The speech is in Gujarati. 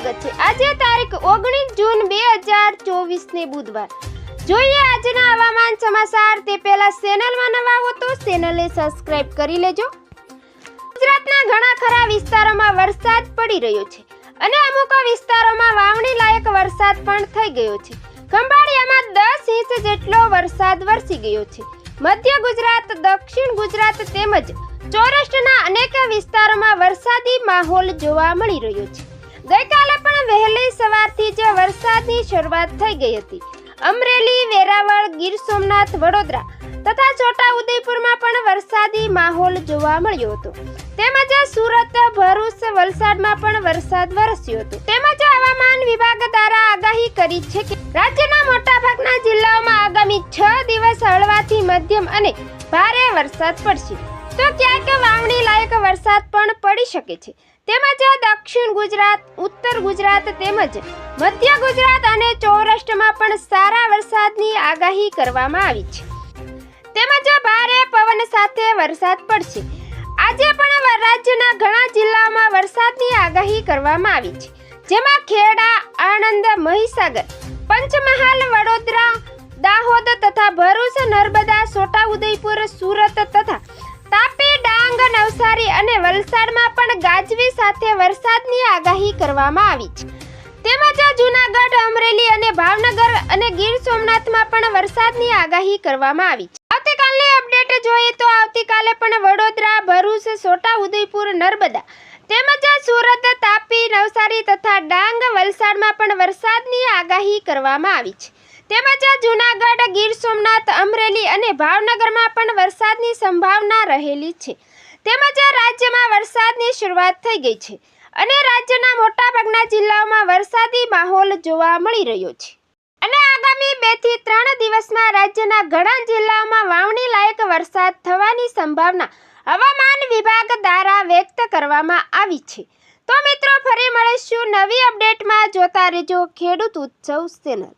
સ્વાગત છે. આજે તારીખ ઓગણીસ જૂન બે હજાર ચોવીસ ને બુધવાર. જોઈએ આજના હવામાન સમાચાર. તે પહેલા ચેનલમાં નવા હો તો ચેનલને સબસ્ક્રાઇબ કરી લેજો. ગુજરાતના ઘણા ખરા વિસ્તારોમાં વરસાદ પડી રહ્યો છે અને અમુક વિસ્તારોમાં વાવણી લાયક વરસાદ પણ થઈ ગયો છે. ખંભાળિયામાં દસ ઇંચ જેટલો વરસાદ વરસી ગયો છે. મધ્ય ગુજરાત, દક્ષિણ ગુજરાત તેમજ સૌરાષ્ટ્રના અનેક વિસ્તારોમાં વરસાદી માહોલ જોવા મળી રહ્યો છે. ગઈકાલે પણ વહેલી સવારથી જ વરસાદની શરૂઆત થઈ ગઈ હતી. અમરેલી, વેરાવળ, ગીર સોમનાથ, વડોદરા તથા છોટા ઉદયપુરમાં પણ વરસાદી માહોલ જોવા મળ્યો હતો. તેમજ સુરત, ભરૂચ વલસાડમાં પણ વરસાદ વરસ્યો હતો. તેમજ હવામાન વિભાગ દ્વારા આગાહી કરી છે કે રાજ્યના મોટાભાગના જિલ્લાઓમાં આગામી છ દિવસ હળવાથી મધ્યમ અને ભારે વરસાદ પડશે. તો ક્યાંક વાવણી લાયક વરસાદ પણ પડી શકે છે. તેમજ દક્ષિણ ગુજરાત, ઉત્તર ગુજરાત તેમજ મધ્ય ગુજરાત અને સૌરાષ્ટ્રમાં પણ સારા વરસાદની આગાહી કરવામાં આવી છે. તેમજ ભારે પવન સાથે વરસાદ પડશે. આજે પણ રાજ્યના ઘણા જિલ્લાઓમાં વરસાદની આગાહી કરવામાં આવી છે. જેમાં ખેડા, આણંદ, મહીસાગર, પંચમહાલ, વડોદરા, દાહોદ તથા ભરૂચ, નર્મદા, છોટાઉદેપુર, સુરત વલસાડમાં પણ ગાજવી સાથે વરસાદની આગાહી કરવામાં આવી છે. તેમજ જૂનાગઢ, અમરેલી અને ભાવનગર અને ગીર સોમનાથમાં પણ વરસાદની આગાહી કરવામાં આવી છે. આવતીકાલની અપડેટ જોઈએ તો આવતીકાલે પણ વડોદરા, ભરૂચ છોટાઉદેપુર નર્મદા તેમજ સુરત, તાપી, નવસારી તથા ડાંગ વલસાડમાં પણ વરસાદની આગાહી કરવામાં આવી છે. તેમજ જૂનાગઢ, ગીર સોમનાથ, અમરેલી અને ભાવનગરમાં પણ વરસાદની સંભાવના રહેલી છે. તેમજ રાજ્યમાં વરસાદની શરૂઆત થઈ ગઈ છે અને રાજ્યના મોટાભાગના જિલ્લાઓમાં વરસાદી માહોલ જોવા મળી રહ્યો છે. અને આગામી બેથી ત્રણ દિવસમાં રાજ્યના ઘણા જિલ્લાઓમાં વાવણી લાયક વરસાદ થવાની સંભાવના હવામાન વિભાગ દ્વારા વ્યક્ત કરવામાં આવી છે. તો મિત્રો, ફરી મળીશું નવી અપડેટમાં. જોતા રહેજો ખેડૂત ઉત્સવ ચેનલ.